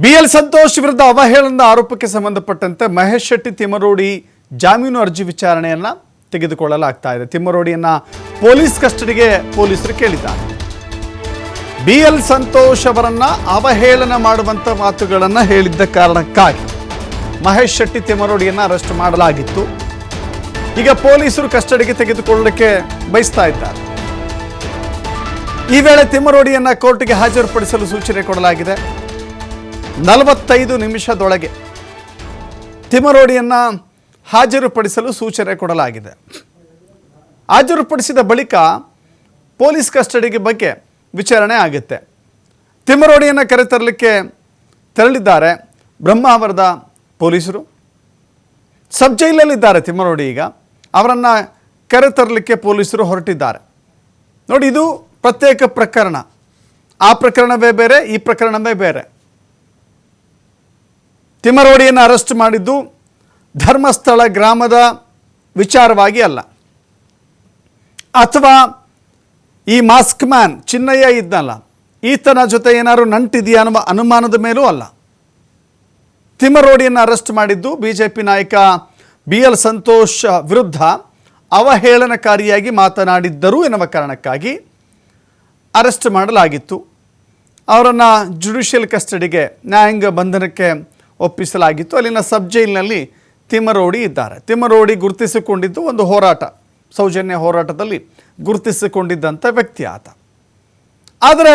B L Santosh ವಿರುದ್ಧ ಅವಹೇಳನದ ಆರೋಪಕ್ಕೆ ಸಂಬಂಧಪಟ್ಟಂತೆ ಮಹೇಶ್ ಶೆಟ್ಟಿ ತಿಮ್ಮರೋಡಿ ಜಾಮೀನು ಅರ್ಜಿ ವಿಚಾರಣೆಯನ್ನ ತೆಗೆದುಕೊಳ್ಳಲಾಗ್ತಾ ಇದೆ. ತಿಮ್ಮರೋಡಿಯನ್ನ ಪೊಲೀಸ್ ಕಸ್ಟಡಿಗೆ ಪೊಲೀಸರು ಕೇಳಿದ್ದಾರೆ. ಬಿ ಎಲ್ ಸಂತೋಷ್ ಅವರನ್ನ ಅವಹೇಳನ ಮಾಡುವಂತ ಮಾತುಗಳನ್ನ ಹೇಳಿದ್ದ ಕಾರಣಕ್ಕಾಗಿ ಮಹೇಶ್ ಶೆಟ್ಟಿ ತಿಮ್ಮರೋಡಿಯನ್ನ ಅರೆಸ್ಟ್ ಮಾಡಲಾಗಿತ್ತು. ಈಗ ಪೊಲೀಸರು ಕಸ್ಟಡಿಗೆ ತೆಗೆದುಕೊಳ್ಳಕ್ಕೆ ಬಯಸ್ತಾ ಇದ್ದಾರೆ. ಈ ವೇಳೆ ತಿಮ್ಮರೋಡಿಯನ್ನ ಕೋರ್ಟ್ಗೆ ಹಾಜರುಪಡಿಸಲು ಸೂಚನೆ ಕೊಡಲಾಗಿದೆ. ನಲವತ್ತೈದು ನಿಮಿಷದೊಳಗೆ ತಿಮರೋಡಿಯನ್ನು ಹಾಜರುಪಡಿಸಲು ಸೂಚನೆ ಕೊಡಲಾಗಿದೆ. ಹಾಜರುಪಡಿಸಿದ ಬಳಿಕ ಪೊಲೀಸ್ ಕಸ್ಟಡಿಗೆ ಬಗ್ಗೆ ವಿಚಾರಣೆ ಆಗುತ್ತೆ. ತಿಮರೋಡಿಯನ್ನು ಕರೆತರಲಿಕ್ಕೆ ತೆರಳಿದ್ದಾರೆ ಬ್ರಹ್ಮಾವರದ ಪೊಲೀಸರು. ಸಬ್ ಜೈಲಲ್ಲಿದ್ದಾರೆ ತಿಮ್ಮರೋಡಿ ಈಗ. ಅವರನ್ನು ಕರೆತರಲಿಕ್ಕೆ ಪೊಲೀಸರು ಹೊರಟಿದ್ದಾರೆ. ನೋಡಿ, ಇದು ಪ್ರತ್ಯೇಕ ಪ್ರಕರಣ. ಆ ಪ್ರಕರಣವೇ ಬೇರೆ, ಈ ಪ್ರಕರಣವೇ ಬೇರೆ. ತಿಮ್ಮರೋಡಿಯನ್ನು ಅರೆಸ್ಟ್ ಮಾಡಿದ್ದು ಧರ್ಮಸ್ಥಳ ಗ್ರಾಮದ ವಿಚಾರವಾಗಿ ಅಲ್ಲ. ಅಥವಾ ಈ ಮಾಸ್ಕ್ ಮ್ಯಾನ್ ಚಿನ್ನಯ್ಯ ಇದ್ನಲ್ಲ, ಈತನ ಜೊತೆ ಏನಾದ್ರು ನಂಟಿದೆಯಾ ಅನ್ನುವ ಅನುಮಾನದ ಮೇಲೂ ಅಲ್ಲ. ತಿಮರೋಡಿಯನ್ನು ಅರೆಸ್ಟ್ ಮಾಡಿದ್ದು ಬಿ ಜೆ ಪಿ ನಾಯಕ ಬಿ ಎಲ್ ಸಂತೋಷ್ ವಿರುದ್ಧ ಅವಹೇಳನಕಾರಿಯಾಗಿ ಮಾತನಾಡಿದ್ದರು ಎನ್ನುವ ಕಾರಣಕ್ಕಾಗಿ ಅರೆಸ್ಟ್ ಮಾಡಲಾಗಿತ್ತು. ಅವರನ್ನು ಜುಡಿಷಿಯಲ್ ಕಸ್ಟಡಿಗೆ ನ್ಯಾಯಾಂಗ ಬಂಧನಕ್ಕೆ ಒಪ್ಪಿಸಲಾಗಿತ್ತು. ಅಲ್ಲಿನ ಸಬ್ ಜೈಲಿನಲ್ಲಿ ತಿಮ್ಮರೋಡಿ ಇದ್ದಾರೆ. ತಿಮ್ಮರೋಡಿ ಗುರುತಿಸಿಕೊಂಡಿದ್ದು ಒಂದು ಹೋರಾಟ, ಸೌಜನ್ಯ ಹೋರಾಟದಲ್ಲಿ ಗುರುತಿಸಿಕೊಂಡಿದ್ದಂಥ ವ್ಯಕ್ತಿ ಆತ. ಆದರೆ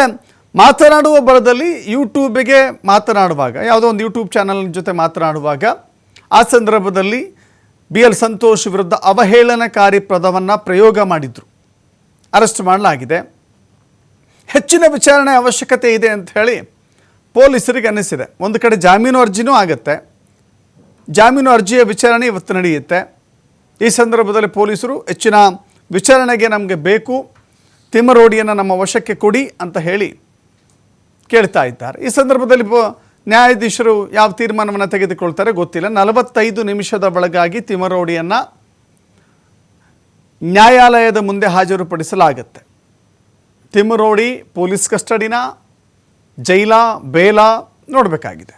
ಮಾತನಾಡುವ ಬರದಲ್ಲಿ ಯೂಟ್ಯೂಬಿಗೆ ಮಾತನಾಡುವಾಗ, ಯಾವುದೋ ಒಂದು ಯೂಟ್ಯೂಬ್ ಚಾನಲ್ ಜೊತೆ ಮಾತನಾಡುವಾಗ, ಆ ಸಂದರ್ಭದಲ್ಲಿ ಬಿ ಎಲ್ ಸಂತೋಷ್ ವಿರುದ್ಧ ಅವಹೇಳನಕಾರಿ ಪದವನ್ನು ಪ್ರಯೋಗ ಮಾಡಿದರು. ಅರೆಸ್ಟ್ ಮಾಡಲಾಗಿದೆ. ಹೆಚ್ಚಿನ ವಿಚಾರಣೆ ಅವಶ್ಯಕತೆ ಇದೆ ಅಂತ ಹೇಳಿ ಪೊಲೀಸರಿಗೆ ಅನ್ನಿಸಿದೆ. ಒಂದು ಕಡೆ ಜಾಮೀನು ಅರ್ಜಿನೂ ಆಗುತ್ತೆ. ಜಾಮೀನು ಅರ್ಜಿಯ ವಿಚಾರಣೆ ಇವತ್ತು ನಡೆಯುತ್ತೆ. ಈ ಸಂದರ್ಭದಲ್ಲಿ ಪೊಲೀಸರು ಹೆಚ್ಚಿನ ವಿಚಾರಣೆಗೆ ನಮಗೆ ಬೇಕು, ತಿಮ್ಮರೋಡಿಯನ್ನು ನಮ್ಮ ವಶಕ್ಕೆ ಕೊಡಿ ಅಂತ ಹೇಳಿ ಕೇಳ್ತಾ ಇದ್ದಾರೆ. ಈ ಸಂದರ್ಭದಲ್ಲಿ ನ್ಯಾಯಾಧೀಶರು ಯಾವ ತೀರ್ಮಾನವನ್ನು ತೆಗೆದುಕೊಳ್ತಾರೆ ಗೊತ್ತಿಲ್ಲ. ನಲವತ್ತೈದು ನಿಮಿಷದ ಒಳಗಾಗಿ ತಿಮರೋಡಿಯನ್ನು ನ್ಯಾಯಾಲಯದ ಮುಂದೆ ಹಾಜರುಪಡಿಸಲಾಗುತ್ತೆ. ತಿಮರೋಡಿ ಪೊಲೀಸ್ ಕಸ್ಟಡಿನ ಜೈಲ ಬೇಲ ನೋಡಬೇಕಾಗಿದೆ.